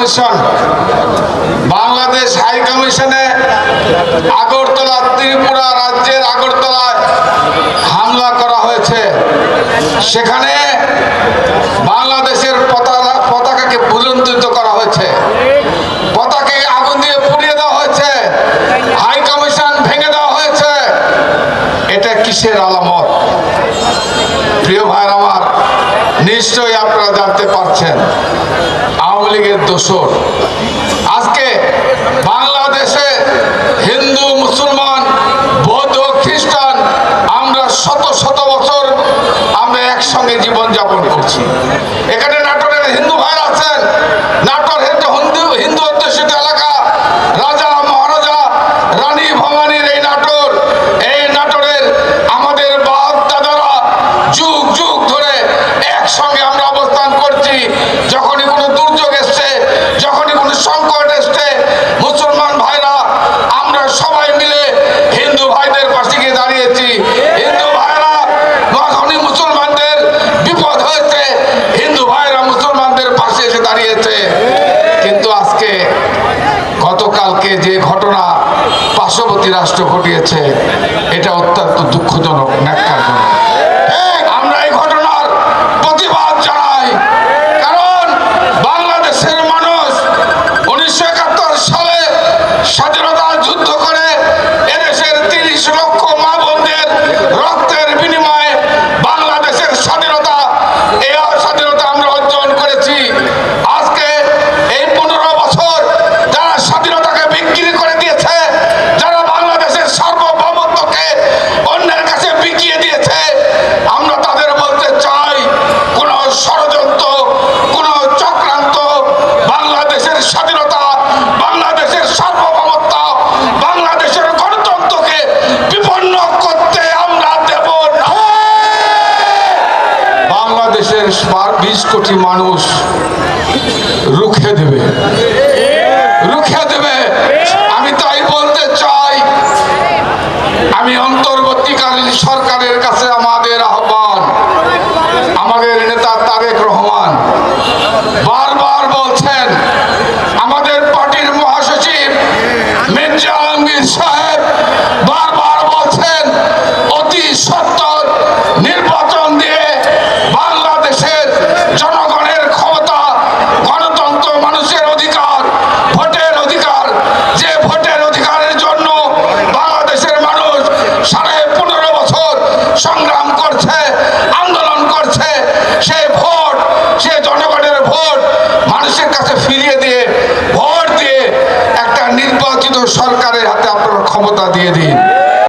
Commission, Bangladesh high কমিশনে আগরতলা, ত্রিপুরা রাজ্যের আগরতলায় হামলা করা হয়েছে। সেখানে বাংলাদেশের পতাকা, পতাকাকে বুলন্দিত করা হয়েছে। পতাকে আগুন দিয়ে পুড়িয়ে দেওয়া হয়েছে। হাই কমিশন ভেঙে দেওয়া হয়েছে। এটা কিসের আলামত? প্রিয় ভাইয়ের আমার নিশ্চয়ই আপনারা জানতে পারছেন। আওয়ামী লীগের দোষর। আজকে বাংলাদেশে হিন্দু, মুসলমান, বৌদ্ধ, খ্রিস্টান, আমরা শত শত বছর আমরা একসঙ্গে জীবনযাপন করছি। এখানে নাটোরের হিন্দু ভাইরা আছেন, নাটোর গতকালকে যে ঘটনা পার্শ্ববর্তী রাষ্ট্র ঘটিয়েছে এটা অত্যন্ত দুঃখজনক ন্যাক্কারজনক। বিশ কোটি মানুষ রুখে দেবে। রুখে দেবে। আমি তাই বলতে চাই, আমি অন্তর্বর্তীকালীন সরকারের কাছে ক্ষমতা দিয়ে দিন।